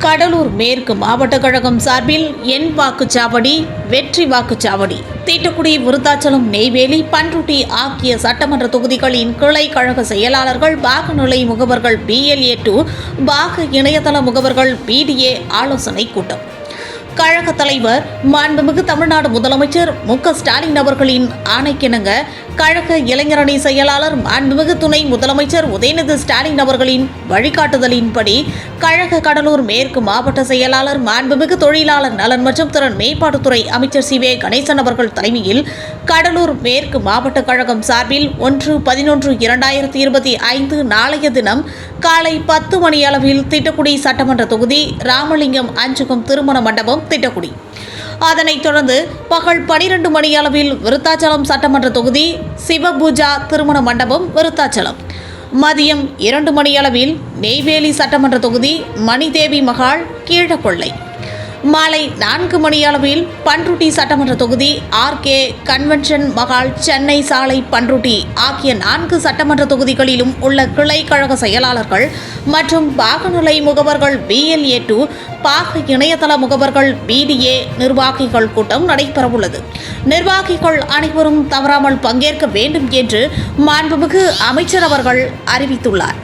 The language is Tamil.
கடலூர் மேற்கு மாவட்ட கழகம் சார்பில் என் வாக்குச்சாவடி வெற்றி வாக்குச்சாவடி தீட்டுக்குடி விருத்தாச்சலம் நெய்வேலி பன்ருட்டி ஆகிய சட்டமன்ற தொகுதிகளின் கிளை கழக செயலாளர்கள் பாகநிலை முகவர்கள் பிஎல்ஏ டு பாக இணையதள முகவர்கள் பிடிஏ ஆலோசனை கூட்டம். கழக தலைவர் மாண்புமிகு தமிழ்நாடு முதலமைச்சர் மு க ஸ்டாலின் அவர்களின் ஆணைக்கிணங்க கழக இளைஞரணி செயலாளர் அன்புமிகு துணை முதலமைச்சர் உதயநிதி ஸ்டாலின் அவர்களின் வழிகாட்டுதலின்படி கழக கடலூர் மேற்கு மாவட்ட செயலாளர் மாண்புமிகு தொழிலாளர் நலன் மற்றும் திறன் மேம்பாட்டுத்துறை அமைச்சர் சி வே கணேசன் அவர்கள் தலைமையில் கடலூர் மேற்கு மாவட்ட கழகம் சார்பில் ஒன்று பதினொன்று இரண்டாயிரத்தி இருபத்தி ஐந்து நாளைய தினம் காலை பத்து மணி அளவில் திட்டக்குடி சட்டமன்ற தொகுதி ராமலிங்கம் அஞ்சுகம் திருமண மண்டபம் திட்டக்குடி. அதனைத் தொடர்ந்து பகல் பனிரெண்டு மணி அளவில் விருத்தாச்சலம் சட்டமன்ற தொகுதி சிவபூஜா திருமண மண்டபம் விருத்தாச்சலம். மதியம் இரண்டு மணி அளவில் நெய்வேலி சட்டமன்ற தொகுதி மணிதேவி மகால் கீழக்கொள்ளை. மாலை நான்கு மணி அளவில் பன்ருட்டி சட்டமன்ற தொகுதி ஆர்கே கன்வென்ஷன் மகால் சென்னை சாலை பன்ருட்டி ஆகிய நான்கு சட்டமன்ற தொகுதிகளிலும் உள்ள கிளை கழக செயலாளர்கள் மற்றும் பாகநிலை முகவர்கள் பிஎல்ஏ டூ பாக இணையதள முகவர்கள் பிடிஏ நிர்வாகிகள் கூட்டம் நடைபெறவுள்ளது. நிர்வாகிகள் அனைவரும் தவறாமல் பங்கேற்க வேண்டும் என்று மாண்புமிகு அமைச்சர் அவர்கள் அறிவித்துள்ளார்.